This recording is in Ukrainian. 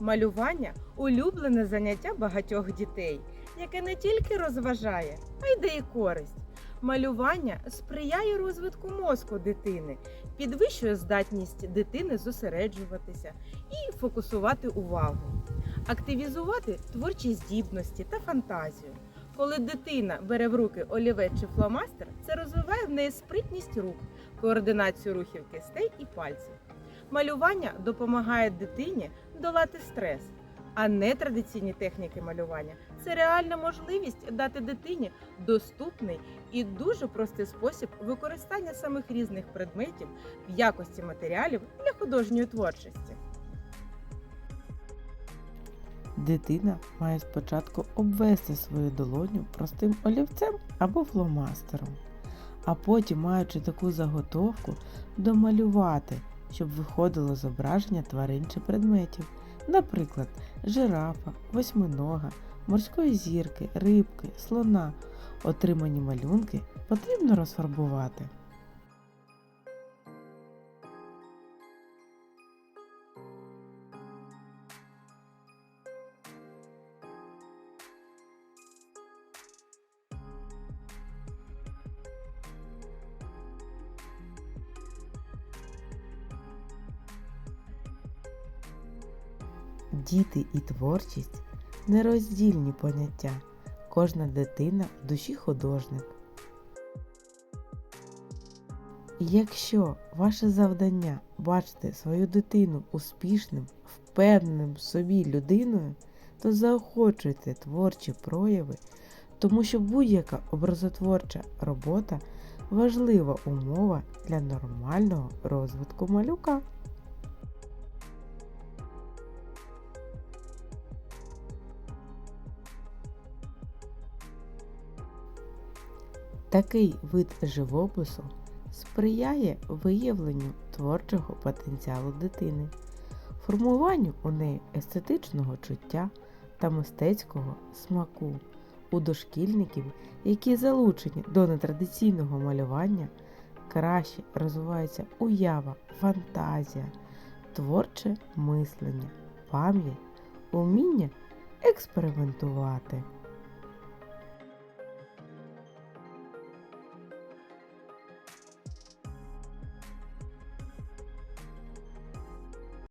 Малювання улюблене заняття багатьох дітей, яке не тільки розважає, а й дає користь. Малювання сприяє розвитку мозку дитини, підвищує здатність дитини зосереджуватися і фокусувати увагу, активізувати творчі здібності та фантазію. Коли дитина бере в руки олівець чи фломастер, це розвиває в неї спритність рук, координацію рухів кистей і пальців. Малювання допомагає дитині долати стрес, а нетрадиційні техніки малювання це реальна можливість дати дитині доступний і дуже простий спосіб використання самих різних предметів в якості матеріалів для художньої творчості. Дитина має спочатку обвести свою долоню простим олівцем або фломастером, а потім, маючи таку заготовку, домалювати, щоб виходило зображення тварин чи предметів, наприклад, жирафа, восьминога, морської зірки, рибки, слона. Отримані малюнки потрібно розфарбувати. Діти і творчість нероздільні поняття. Кожна дитина в душі художник. Якщо ваше завдання бачити свою дитину успішним, впевненим в собі людиною, то заохочуйте творчі прояви, тому що будь-яка образотворча робота важлива умова для нормального розвитку малюка. Такий вид живопису сприяє виявленню творчого потенціалу дитини, формуванню у неї естетичного чуття та мистецького смаку. У дошкільників, які залучені до нетрадиційного малювання, краще розвивається уява, фантазія, творче мислення, пам'ять, уміння експериментувати.